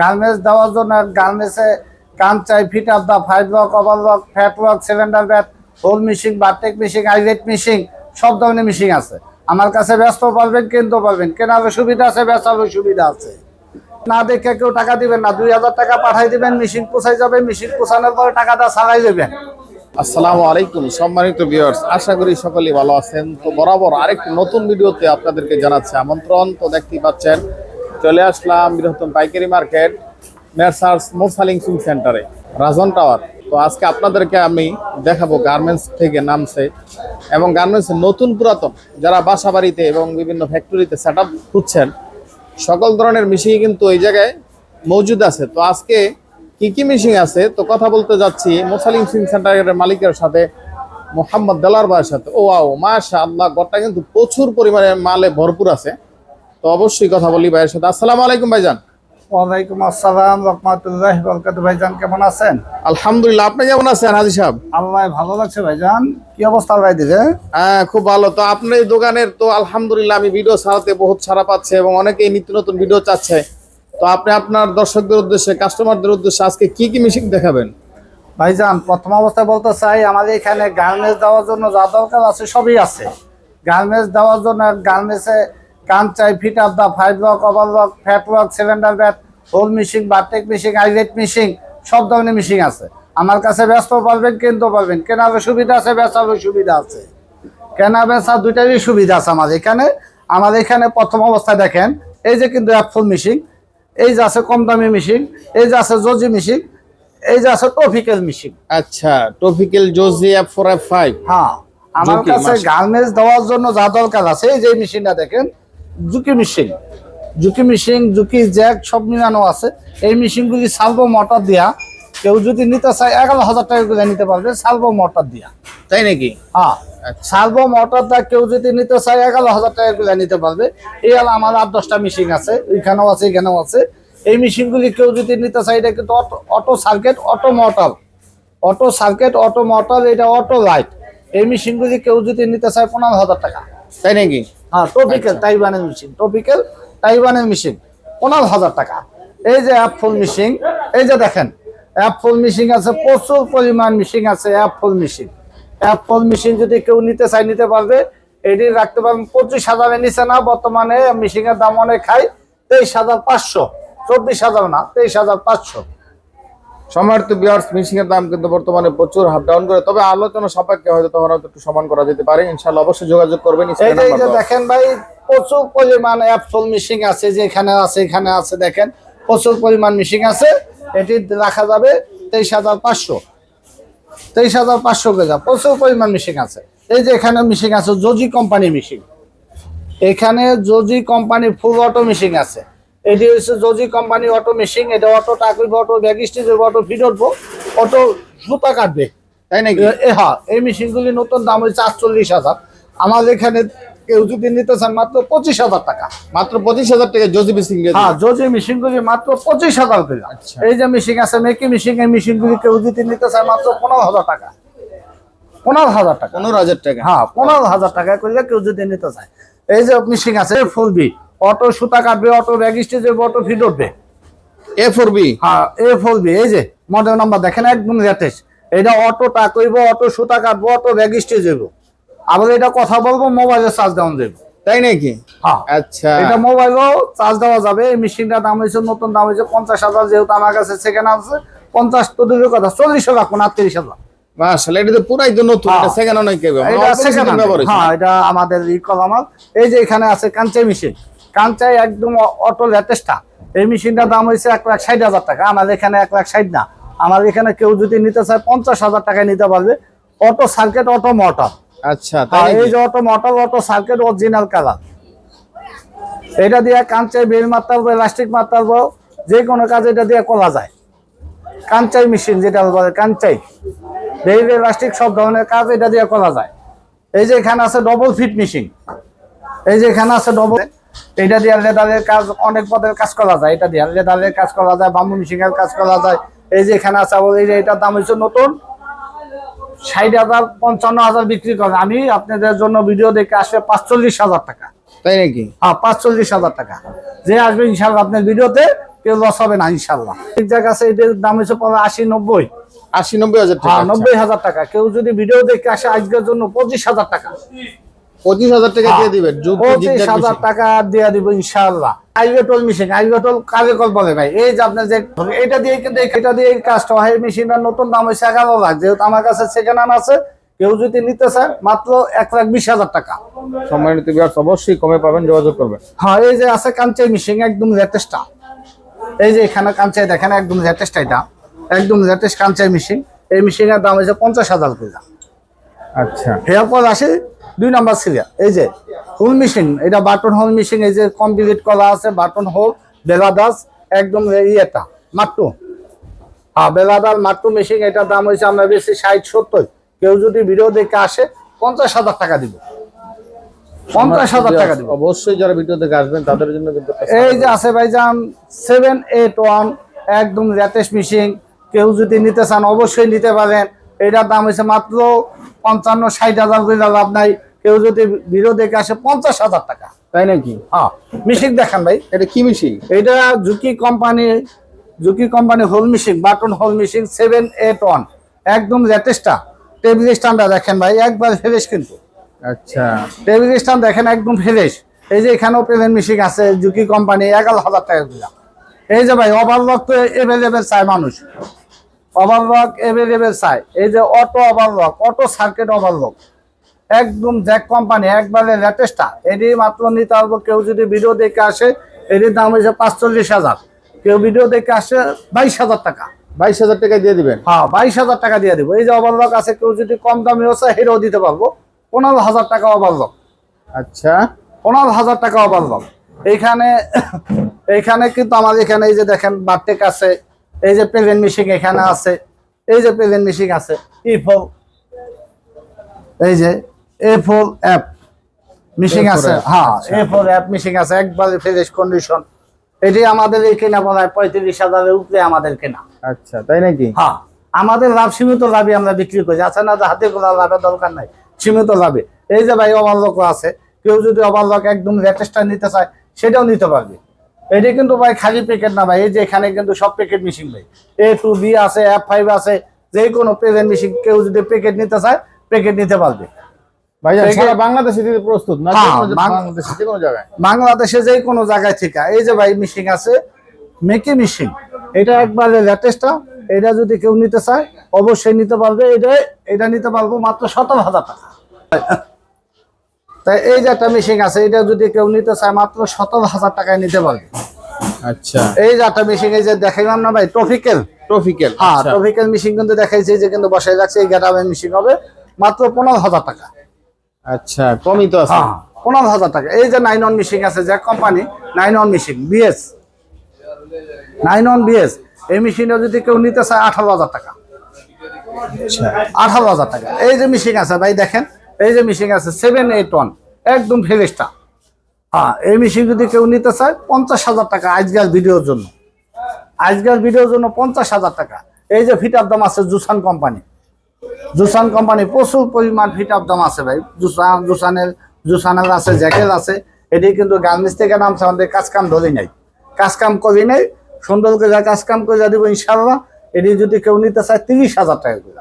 Garments দেওয়ার জন্য গার্মেন্টসে Kansai fit up the five lock over lock flat lock cylinder bed hole machine bartack machine eyelet machine সব ধরনের missing আছে। আমার কাছে ব্যস্ত পারবেন কিনতে পারবেন কেনারও সুবিধা আছে বেচারও সুবিধা আছে। না দেখে কেউ টাকা দিবেন না, দুই হাজার টাকা পাঠাই দিবেন মেশিন পোষাই যাবে মেশিন পোষানোর পরে টাকাটা ছাড়াই দেবেন। আসসালামু আলাইকুম, সম্মানিত ভিউয়ার্স আশা করি সকলেই ভালো আছেন। তো বরাবর আরেকটি নতুন ভিডিওতে আপনাদেরকে জানাচ্ছি আমন্ত্রণ। তো দেখতেই পাচ্ছেন চলে আসলাম বৃহত্তম পাইকারি মার্কেট, মেসার্স মোরসালিং সুইং সেন্টারে, রাজন টাওয়ার। তো আজকে আপনাদেরকে আমি দেখাবো গার্মেন্টস থেকে নামছে এবং গার্মেন্টস নতুন পুরাতন, যারা বাসা বাড়িতে এবং বিভিন্ন ফ্যাক্টরিতে সেট আপ খুঁজছেন, সকল ধরনের মেশিন কিন্তু এই জায়গায় মজুদ আছে। তো আজকে কি কি মেশিন আছে? তো কথা বলতে যাচ্ছি মোসালিম সিং সেন্টারের মালিকের সাথে, মোহাম্মদ দেলার ভাইয়ের সাথে। ও, আও মাশা আল্লাহ গড়টা কিন্তু প্রচুর পরিমাণে মালে ভরপুর আছে। তো অবশ্যই কথা বলি ভাইয়ের সাথে। আসসালামু আলাইকুম ভাইজান। ওয়ালাইকুম আসসালাম রহমতুল্লাহ বরকাত ভাইজান কেমন আছেন? আলহামদুলিল্লাহ আপনি কেমন আছেন হাজি সাহেব? আল্লাহ ভালো লাগছে ভাইজান। কি অবস্থা ভাই দিলে হ্যাঁ খুব ভালো। তো আপনার এই দোকানের তো আলহামদুলিল্লাহ আমি ভিডিও ছাড়াতে বহুত ছাড়া পাচ্ছে এবং অনেকেই নিত্য নতুন ভিডিও চাচ্ছে। তো আপনি আপনার দর্শকদের উদ্দেশ্যে কাস্টমারদের উদ্দেশ্যে আজকে কি কি মেশিন দেখাবেন? ভাইজান প্রথম অবস্থায় বলতে চাই আমাদের এখানে গার্মেন্টস দেওয়ার জন্য যা দরকার আছে সবই আছে। গার্মেন্টস দেওয়ার জন্য গার্মেন্টসে Kansai fit up the five lock over lock flat lock cylinder bed hole machine bartack machine eyelet machine সব ধরনের মিশিং আছে। আমার কাছে ব্যস্ত পারবেন কিনতে পারবেন কেনারও সুবিধা আছে বেচারও সুবিধা আছে। কেনা বেচা দুইটারই সুবিধা আছে আমাদের এখানে। আমাদের এখানে প্রথম অবস্থায় দেখেন এই যে কিন্তু অ্যাপফুল মিশিং এই যে আছে কম দামি মিশিং এই যে আছে জজি মিশিং এই যে আছে ট্রফিক্যাল মিশিং আচ্ছা Typical Zoje F four F five হ্যাঁ আমার কাছে গার্মেন্টস দেওয়ার জন্য যা দরকার আছে এই যে মেশিনটা দেখেন Juki machine Juki machine Juki Jack সব মিলানো আছে। এই মেশিনগুলি সালভো মোটর দিয়া কেউ যদি নিতে চায় এগারো হাজার টাকা করে নিতে পারবে সালভো মোটর দিয়া। তাই নাকি? হ্যাঁ। আচ্ছা। সালভো মোটরটা কেউ যদি নিতে চায় এগারো হাজার টাকা করে নিতে পারবে। এই হলো আমার আট দশটা মেশিন আছে ওইখানেও আছে এখানেও আছে। এই মেশিনগুলি কেউ যদি নিতে চায় এটা কিন্তু auto auto circuit auto motor auto circuit auto motor এটা অটো লাইট এই মেশিনগুলি কেউ যদি নিতে চায় পনেরো হাজার টাকা। তাই নাকি? হ্যাঁ টপিক্যাল টাইবানের মেশিন টপিক্যাল টাইবানের মেশিন পনেরো হাজার টাকা। এই যে অ্যাপফুল মেশিন এই যে দেখেন অ্যাপফুল মেশিন আছে প্রচুর পরিমাণ মেশিন আছে অ্যাপফুল মেশিন অ্যাপফুল মেশিন যদি কেউ নিতে চায় নিতে পারবে। এটি রাখতে পারবেন পঁচিশ হাজারের নিচে না বর্তমানে মেশিনের দাম অনেক খাই তেইশ হাজার পাঁচশো চব্বিশ হাজার না তেইশ হাজার পাঁচশো। সম্মানিত বিয়ার্স মিশিং এর দাম কিন্তু বর্তমানে প্রচুর হাফ ডাউন করে। তবে আলোচনা সাপেক্ষে হয়তো তখন হয়তো একটু সমান করা যেতে পারে। ইনশাআল্লাহ অবশ্যই যোগাযোগ করবেন এই যে এই যে দেখেন ভাই প্রচুর পরিমাণ অ্যাপসল মিশিং আছে যে এখানে আছে এখানে আছে দেখেন। প্রচুর পরিমাণ মিশিং আছে। এটি রাখা যাবে তেইশ হাজার পাঁচশো। তেইশ হাজার পাঁচশো গেজা প্রচুর পরিমাণ মিশিং আছে। এই যে এখানে মিশিং আছে জজি কোম্পানি মিশিং এখানে Zoje company full auto machine আছে। এটি হচ্ছে জজি কোম্পানি অটো মেশিন এটা auto টাকুইব auto back stitch auto feed উঠবো অটো সুতা কাটবে। তাই নাকি? হ্যাঁ এই মেশিনগুলি নতুন দাম হচ্ছে আটচল্লিশ হাজার। আমাদের এখানে কেউ যদি নিতে চান মাত্র পঁচিশ হাজার টাকা। মাত্র পঁচিশ হাজার টাকা জজি মিশিং হ্যাঁ জজি মেশিনগুলি মাত্র পঁচিশ হাজার করে। আচ্ছা। এই যে মেশিন আছে মেকি মেশিন এই মেশিনগুলি কেউ যদি নিতে চায় মাত্র পনেরো হাজার টাকা। পনেরো হাজার টাকা। পনেরো হাজার টাকা। হ্যাঁ পনেরো হাজার টাকা করে কেউ যদি নিতে চায়। এই যে মেশিন আছে ফুলবি। অটো সুতা কাটবে auto back stitch auto feed উঠবে। এ ফোর বি হ্যাঁ এ ফোর বি এই যে মডেল নাম্বার দেখেন একদম লেটেস্ট এটা অটো টাকইব অটো সুতা কাটবো অটো ব্যাগ স্টেজ হইব। আবার এটা কথা বলব মোবাইলে চার্জ ডাউন দেবো। তাই নাকি? হ্যাঁ। আচ্ছা। এটা মোবাইলও চার্জ দেওয়া যাবে। এই মেশিনটার দাম হয়েছে নতুন দাম হয়েছে পঞ্চাশ হাজার যেহেতু আমার কাছে সেকেন্ড আছে পঞ্চাশ তো দূরের কথা চল্লিশও রাখুন আটত্রিশ হাজার। মাশাআল্লাহ এটা তো পুরাই তো নতুন হ্যাঁ। এটা সেকেন্ড অনেক কেবে। হ্যাঁ এটা আমাদের ই কলামাল। এই যে এখানে আছে কাঞ্চাই মেশিন কাঞ্চাই একদম অটো লেটেস্টটা এই মেশিনটার দাম হয়েছে এক লাখ ষাট হাজার টাকা। আমাদের এখানে এক লাখ ষাট না। আমার এখানে কেউ যদি নিতে চায় পঞ্চাশ হাজার টাকায় নিতে পারবে। Auto circuit auto motor. আচ্ছা এই যে auto motor auto circuit original colour এটা দিয়ে কাঞ্চাই বেল মারতে ইলাস্টিক মারতে যে কোনো কাজ এটা দিয়ে করা যায়। কাঞ্চাই মেশিন যেটা বলে কাঞ্চাই বেল ইলাস্টিক সব ধরনের কাজ এটা দিয়ে করা যায়। এই যে এখানে আছে ডবল ফিট মেশিন এই যে এখানে আছে ডবল এটা দিয়ে লেদারের কাজ অনেক পদের কাজ করা যায়। এটা দিয়ে লেদারের কাজ করা যায় মেশিন এর কাজ করা যায়। এই যে এখানে আছে এই এটার দাম হচ্ছে নতুন। ষাট হাজার পঞ্চান্ন হাজার বিক্রি করে। আমি আপনাদের জন্য ভিডিও দেখে আসবে পাঁচচল্লিশ হাজার টাকা। তাই নাকি? হ্যাঁ পাঁচচল্লিশ হাজার টাকা। যে আসবে ইনশাল্লাহ আপনার ভিডিওতে কেউ লস হবে না ইনশাল্লাহ ঠিক জায়গা আছে এটার দাম হচ্ছে পড়ে আশি নব্বই। আশি নব্বই হাজার টাকা হ্যাঁ আচ্ছা। নব্বই হাজার টাকা। কেউ যদি ভিডিও দেখে আসে আজকের জন্য পঁচিশ হাজার টাকা। পঁচিশ হাজার টাকা দিয়ে দিবেন হ্যাঁ। পঁচিশ হাজার টাকা দিয়ে দিব ইনশাল্লাহ আইভেটল মেশিন আইভেটল কাজে ভাই। এই যে আপনার যে এটা দিয়ে কিন্তু এটা দিয়ে কাজটা হয় মেশিনটার নতুন দাম হচ্ছে এগারো লাখ। যেহেতু আমার কাছে সেকেন্ড হ্যান্ড আছে কেউ যদি নিতে চায় মাত্র এক লাখ বিশ হাজার টাকা। সম্মানিত অবশ্যই কমে পাবেন যোগাযোগ করবেন। হ্যাঁ এই যে আছে কাঞ্চাই মেশিন একদম লেটেস্টটা এই যে এখানে কাঞ্চাই দেখেন একদম লেটেস্ট এটা। একদম লেটেস্ট কাঞ্চাই মেশিন এই মেশিনের দাম হচ্ছে পঞ্চাশ হাজার টাকা। আচ্ছা। এরপর আসে দুই নাম্বার সিরিয়াল এই যে হোল মেশিন এটা বাটন হোল মেশিন এই যে কমপ্লিট করা আছে বাটন হোল বেলাদাস একদম ইয়েটা মাট্টু। হ্যাঁ বেলাদার মাট্টু মেশিন এটার দাম হয়েছে আমরা বেশি ষাট সত্তর। কেউ যদি ভিডিও দেখে আসে পঞ্চাশ হাজার টাকা দিব। পঞ্চাশ হাজার টাকা দিব। অবশ্যই যারা ভিডিও দেখে আসবেন তাদের জন্য কিন্তু এই যে আছে ভাইজান সেভেন এইট ওয়ান একদম লেটেস্ট মেশিন কেউ যদি নিতে চান অবশ্যই নিতে পারেন। এটার দাম হচ্ছে মাত্র পঞ্চান্ন ষাট হাজার করে লাভ নাই। কেউ যদি ভিডিও দেখে আসে পঞ্চাশ হাজার টাকা। তাই নাকি? হ্যাঁ। মেশিন দেখান ভাই এটা কি মিশিক? এটা Juki company Juki company hole machine button hole machine seven eight one একদম লেটেস্টটা টেবিল স্ট্যান্ডটা দেখেন ভাই একবার ফ্রেশ কিন্তু। আচ্ছা। টেবিল স্ট্যান্ড দেখেন একদম ফ্রেশ। এই যে এখানেও প্লেন মেশিন আছে জুকি কোম্পানি এগারো হাজার টাকা দিলাম এই যে ভাই ওভারলক তো এভেলেবেল চায় মানুষ। ওভারলক এভেলেবেল চায়। এই যে auto overlock auto circuit overlock একদম জ্যাক কোম্পানি একবারে লেটেস্টটা এটি মাত্র নিতে পারব কেউ যদি ভিডিও দেখে আসে এটির দাম হয়েছে পাঁচচল্লিশ হাজার। কেউ ভিডিও দেখে আসে বাইশ হাজার টাকা। বাইশ হাজার টাকা দিয়ে দিবেন? হ্যাঁ বাইশ হাজার টাকা দিয়ে দিব। এই যে ওভারলক আছে কেউ যদি কম দামি হচ্ছে হেরেও দিতে পারব। পনেরো হাজার টাকা ওভারলক আচ্ছা। পনেরো হাজার টাকা ওভারলক এইখানে এইখানে কিন্তু আমাদের এখানে এই যে দেখেন বারটেক আছে। এই যে প্রেজেন্ট মিশিং এখানে আছে। এই যে প্রেজেন্ট মিশিং আছে। ই ফোর এই যে এ ফোর অ্যাপ মিশিং আছে। হ্যাঁ। এ ফোর অ্যাপ মিশিং আছে। একবারে ফ্রেশ কন্ডিশন এটি আমাদের এই কেনা বলা হয় পঁয়ত্রিশ হাজারের উপরে আমাদের কেনা। আচ্ছা তাই নাকি? হ্যাঁ আমাদের লাভ সীমিত লাভে আমরা বিক্রি করি। আছে না যে হাতে গোলা লাভের দরকার নাই? সীমিত লাভে এই যে ভাই ওভারলক আছে। কেউ যদি ওভারলক একদম লেটেস্টটা নিতে চায় সেটাও নিতে পারবে। এটি কিন্তু ভাই খালি প্যাকেট না ভাই। এই যে এখানে কিন্তু সব প্যাকেট মেশিন ভাই। এ টু বি আছে এফ ফাইভ আছে। যে কোনো প্রেজেন্ট মেশিন কেউ যদি প্যাকেট নিতে চায় প্যাকেট নিতে পারবে। বাংলাদেশে হ্যাঁ, যে কোনো- বাংলাদেশে যে কোনো জায়গায়? বাংলাদেশে যে কোনো জায়গায় থেকে এই যে ভাই মেশিন আছে মেকি মেশিন এটা একবারে লেটেস্টটা এটা যদি কেউ নিতে চায় অবশ্যই নিতে পারবে এটা এটা নিতে পারব মাত্র সতেরো হাজার টাকা। তাই এই যে একটা মেশিন আছে এটা যদি কেউ নিতে চায় মাত্র সতেরো হাজার টাকায় নিতে পারবে। আচ্ছা। এই যে একটা মেশিন এই যে দেখাইলাম না ভাই ট্রফিক্যাল ট্রফিক্যাল হ্যাঁ ট্রফিক্যাল মেশিন কিন্তু দেখাইছে যে কিন্তু বসাই রাখছে এই গেটাবের মেশিন হবে মাত্র পনেরো হাজার টাকা। আচ্ছা কমই তো আছে। হ্যাঁ। পনেরো হাজার টাকা। এই যে নাইন অন মিশিং আছে যে company nine on machine BS. Nine on BS. এই মেশিনটা যদি কেউ নিতে চায় আঠারো হাজার টাকা। আচ্ছা। আঠারো হাজার টাকা। এই যে মিশিং আছে ভাই দেখেন এই যে মিশিং আছে সেভেন এইট ওয়ান একদম ফ্রেশটা। হ্যাঁ এই মেশিন যদি কেউ নিতে চায় পঞ্চাশ হাজার টাকা আজকাল ভিডিওর জন্য। আজকাল ভিডিওর জন্য পঞ্চাশ হাজার টাকা। এই যে ফিট আপ দাম আছে জুসান কোম্পানি জুসান কোম্পানি প্রচুর পরিমাণ ফিট আপ দাম আছে ভাই। জুসান জুসানের জুসানের আছে জ্যাকেট আছে। এটি কিন্তু গার্মেন্টস থেকে নামছে আমাদের কাজ কাম ধরি নাই। কাজ কাম করি নাই সুন্দর করে যা কাজ কাম করে দিব ইনশাল্লাহ এটি যদি কেউ নিতে চায় তিরিশ হাজার টাকা করে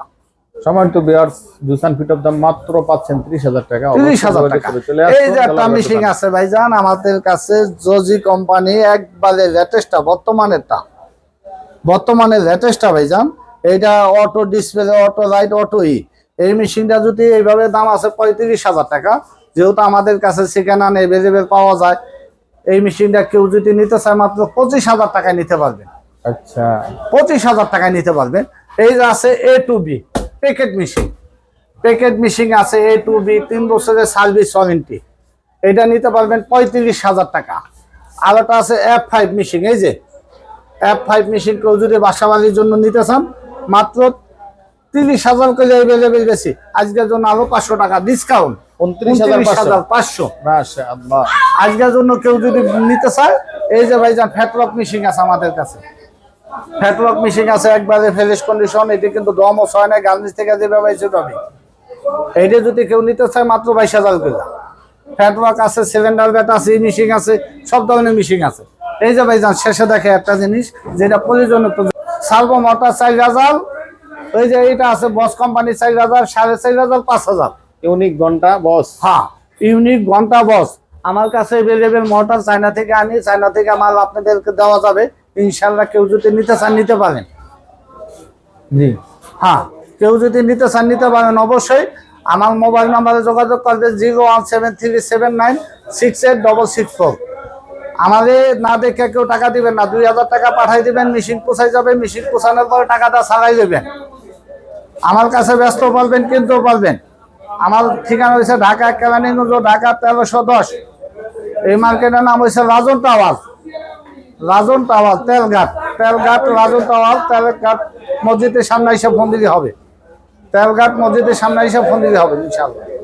সম্মানিত বিয়ার্স জুসান ফিট অফ দাম মাত্র পাচ্ছেন ত্রিশ হাজার টাকা। তিরিশ হাজার টাকা। যোগাযোগ করে চলে এই যে একটা মেশিন আছে ভাইজান আমাদের কাছে জজি কোম্পানি একবারে লেটেস্টটা বর্তমানেরটা। বর্তমানে লেটেস্টটা ভাইজান এইটা auto display auto light auto ই। এই মেশিনটা যদি এইভাবে দাম আছে পঁয়ত্রিশ হাজার টাকা যেহেতু আমাদের কাছে সেখানে এভেলেবেল পাওয়া যায় এই মেশিনটা কেউ যদি নিতে চায় মাত্র পঁচিশ হাজার টাকায় নিতে পারবেন। আচ্ছা। পঁচিশ হাজার টাকায় নিতে পারবেন। এই যে আছে A two B packet machine packet machine আছে এ টু বি তিন বছরের সার্ভিস ওয়ারেন্টি এটা নিতে পারবেন পঁয়ত্রিশ হাজার টাকা। আর একটা আছে এফ ফাইভ মেশিন এই যে এফ ফাইভ মেশিন কেউ যদি বাসাবাড়ির জন্য নিতে চান মাত্র তিরিশ হাজার করে অ্যাভেলেবেল বেশি। আজকের জন্য আরও পাঁচশো টাকা ডিসকাউন্ট উনত্রিশ হাজার পাঁচশো। পাঁচশো। আজকের জন্য কেউ যদি নিতে চায় এই যে ভাইজান ফ্যাটলক মেশিন আছে আমাদের কাছে। ফ্যাটলক মেশিন আছে একবারে ফ্রেশ কন্ডিশন এটি কিন্তু দমও ছয় না গার্মেন্টস থেকে যেভাবে এইটা যদি কেউ নিতে চায় মাত্র বাইশ হাজার করে ফ্যাটওয়ার্ক আছে সিলিন্ডার ব্যাট আছে মিশিং আছে সব ধরনের মিশিং আছে। এই যে ভাইজান শেষে দেখে একটা জিনিস যেটা প্রয়োজনীয় সার্ভো মোটর চার হাজার ওই যে এটা আছে বস কোম্পানি চার হাজার সাড়ে চার হাজার পাঁচ হাজার। ইউনিক ঘণ্টা বস। হ্যাঁ ইউনিক ঘণ্টা বস। আমার কাছে এভেলেবেল মোটর চায়না থেকে আনি চায়না থেকে মাল আপনাদেরকে দেওয়া যাবে। ইনশাল্লাহ কেউ যদি নিতে চান নিতে পারেন। জি। হ্যাঁ কেউ যদি নিতে চান নিতে পারেন অবশ্যই। আমার মোবাইল নাম্বারে যোগাযোগ করবে zero one seven three seven nine six eight double six four আমাদের না দেখে কেউ টাকা দিবেন না। দুই হাজার টাকা পাঠাই দিবেন, মেশিন পোষাই যাবে, মেশিন পোষানোর পরে টাকাটা ছাড়াই দেবেন। আমার কাছে ব্যস্ত পারবেন কিন্তু পারবেন আমার ঠিকানা হয়েছে ঢাকা কেরানীগঞ্জ, ঢাকা তেরোশো দশ। এই মার্কেটের নাম হয়েছে Rajan tower Rajan tower Telghat. Telghat, Rajan tower Telghat মসজিদের সামনে এসে ফোন দিতে হবে। তেলঘাট মসজিদের সামনে এসে ফোন দিতে হবে ইনশাল্লাহ